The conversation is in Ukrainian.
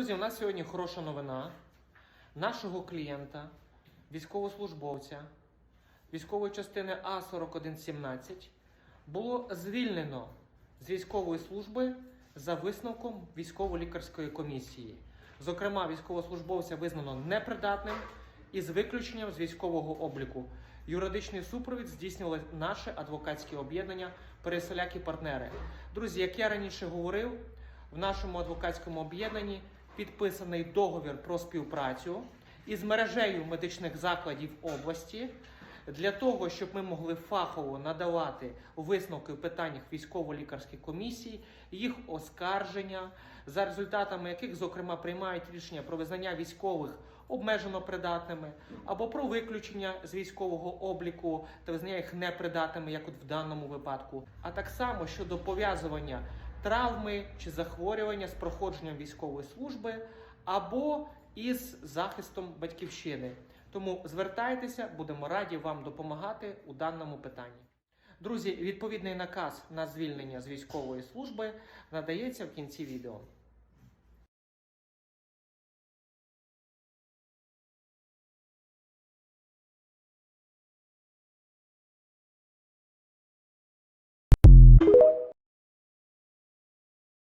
Друзі, у нас сьогодні хороша новина. Нашого клієнта, військовослужбовця військової частини А4117 було звільнено з військової служби за висновком військово-лікарської комісії. Зокрема, військовослужбовця визнано непридатним і з виключенням з військового обліку. Юридичний супровід здійснювало наше адвокатське об'єднання Переселяки-партнери. Друзі, як я раніше говорив, в нашому адвокатському об'єднанні підписаний договір про співпрацю із мережею медичних закладів області для того, щоб ми могли фахово надавати висновки в питаннях військово-лікарських комісій, їх оскарження, за результатами яких, зокрема, приймають рішення про визнання військових обмежено придатними або про виключення з військового обліку та визнання їх непридатними, як от в даному випадку, а так само щодо пов'язування травми чи захворювання з проходженням військової служби або із захистом батьківщини. Тому звертайтеся, будемо раді вам допомагати у даному питанні. Друзі, відповідний наказ на звільнення з військової служби надається в кінці відео.